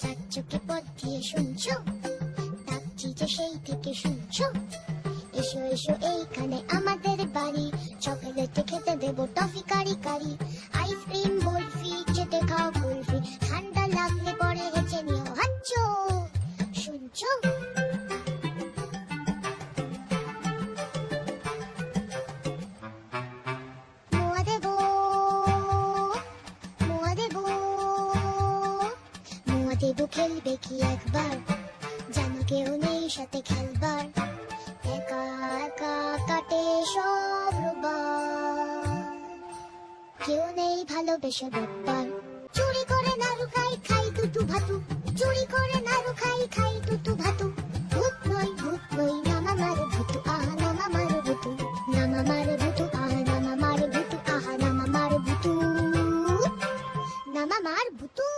কে শুনছো? ডাকছি যে সেই থেকে শুনছো? এসো এসো এইখানে আমাদের বাড়ি। চকলেট খেতে দেবো টফি কারি কারি। আইসক্রিম, বরফি চেটে খাও কুলফি। ঠান্ডা লাগলে পরে হেঁচে নিও শুনছো? দেবো খেলবে কি একবার? জানো কেউ নেই সাথে খেলবার। একা একা কাটে সব কেউ নেই ভালোবেসে রোববার চুরি করে নাড়ু খাই খাই দুটু ভাতু। চুরি করে নাড়ু খাই খাই দুটু ভাতু। ভূত নই ভূত নই, নামা মারে ভূতু, আহা নামা মারে ভূতু। নামা মারে ভূতু, আহা নামা মারে ভূতু, আহা নামা মারে ভূতু। নামা মার ভূতু।